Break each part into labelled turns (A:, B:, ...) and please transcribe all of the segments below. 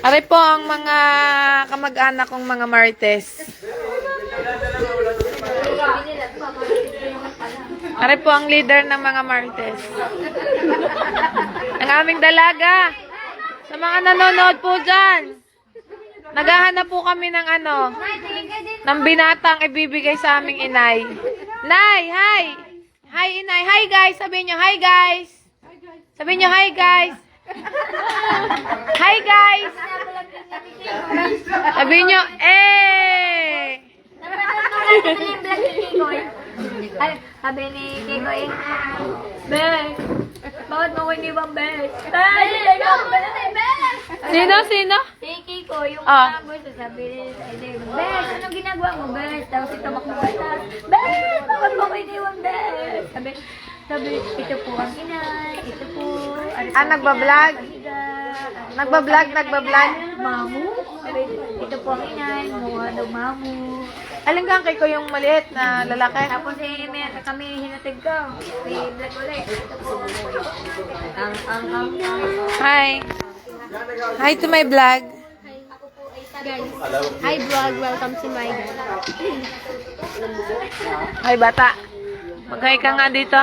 A: Aray po ang mga kamag-anak kong mga Martes. Aray po ang leader ng mga Martes. ang aming dalaga. Sa mga nanonood po dyan. Naghahanap po kami ng ano, ng binatang ibibigay sa aming inay. Nay, hi! Hi, inay. Hi, guys. Sabihin nyo, hi, guys. Sabihin nyo, hi, guys. Hi, guys. Sabihin nyo, eh!
B: Sabi ni Kikoy, Be, bakit mo ko iniwang Be? Be, ikaw, ba na tayo, Be?
A: Sino, sino?
B: Si Kiko, yung
A: Ah.
B: ah. gusto sabi ni Ede, Be, anong ginagawa mo, Be? Tapos ito makmuha na, Be, bakit mo ko iniwang Be? Sabi, sabi, ito po ang inay, ito po.
A: Ah, nagbablog? Nagbablog, nagbablog?
B: Mamu? Ito po ang inay, mukha daw mamu.
A: Alin kang kay ko yung maliit na lalaki?
B: Tapos eh, may kami hinatid ko. Si Black ulit. Ang, ang, ang,
A: Hi. Hi to my vlog.
B: Guys, hi vlog, welcome to my
A: Hi, bata. Mag-hi ka nga dito.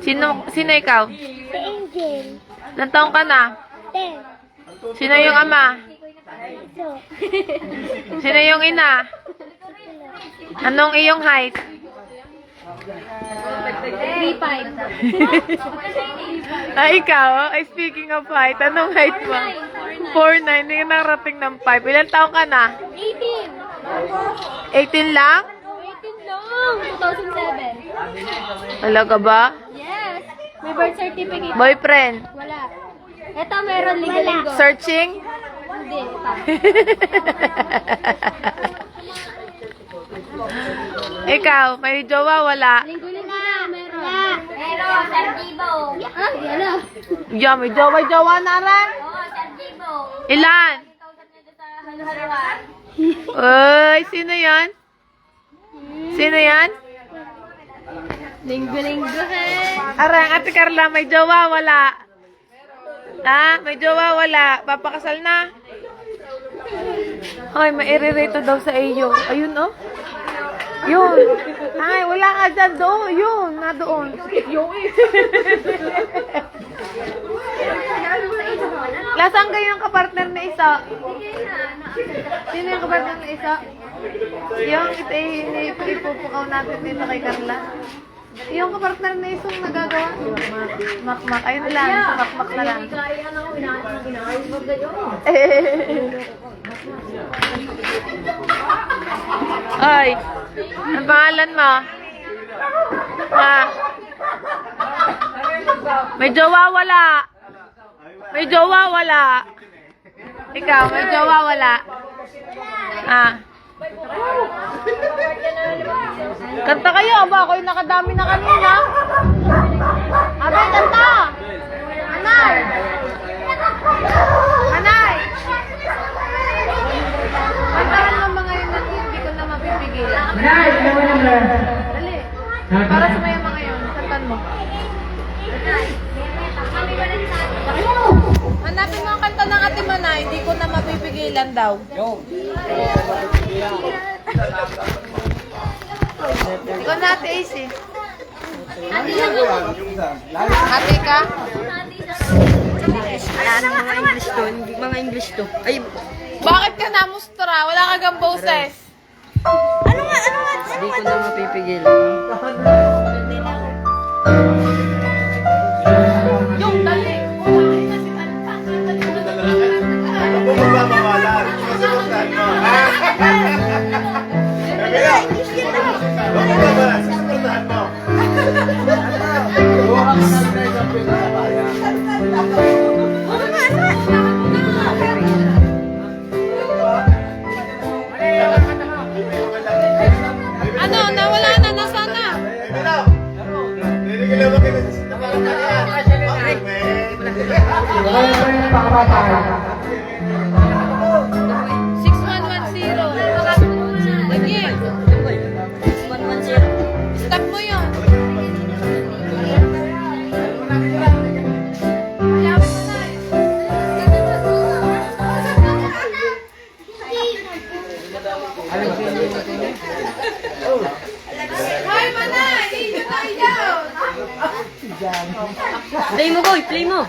A: Sino, sino ikaw?
B: Angel.
A: Ilan taong ka na?
B: Ten.
A: Sino yung ama?
B: So.
A: Sino yung ina? Anong iyong height?
B: Three five.
A: ah, ikaw? Ay, speaking of height, anong height mo? 4'9". Hindi ka narating ng 5. Ilan taong ka na?
B: Eighteen.
A: 18 lang?
B: Lang. 2007.
A: Talaga ba?
B: Yes. May birth certificate.
A: Boyfriend?
B: Wala. Ito meron ligaling go.
A: Searching?
B: Hindi.
A: Ikaw, may jowa, wala?
B: Linggo na meron. Meron. Sandibo. Ah, yan na.
A: Yeah, may jowa, jowa na rin.
B: Oo, Sandibo.
A: Ilan? Uy, sino yan? Sino yan?
B: Linggo-linggo he.
A: Arang, ate Carla, may jowa, wala? Ha? May jowa, wala? Papakasal na? Hoy, may iririto daw sa iyo. Ayun, oh. Yun. Ay, wala ka dyan doon. Yun, na doon. Lasang kayo yung kapartner na isa? Sino yung kapartner na isa? Yung ipupukaw natin dito kay Carla. Yung kapartner na isang nagagawa. Makmak. Ayun lang. Sa makmak na lang. Ay. Ang pangalan mo? Ha? May jowa wala. May jowa wala. Ikaw, may jowa wala. Ah. Kanta kayo, aba ako yung nakadami na kanina. Abay, kanta! Anay! Anay! Kantahan mo mga yun na hindi ko na mapipigilan. Dali. Para sa mga mga yun, kantan mo. Hanapin mo ang kanta ng ate Manay, hindi ko na mapipigilan daw. Ikaw na ate Ace eh. Ate ka?
C: Ano mga English to? Hindi mga English to. Ay,
A: Bakit ka namustra? Wala ka gang boses.
C: ano nga, ano nga, Hindi ko na mapipigil.
A: Yung Stop mo yun. Hoy, manay! Dito tayo!
B: Play mo, boy. Play mo.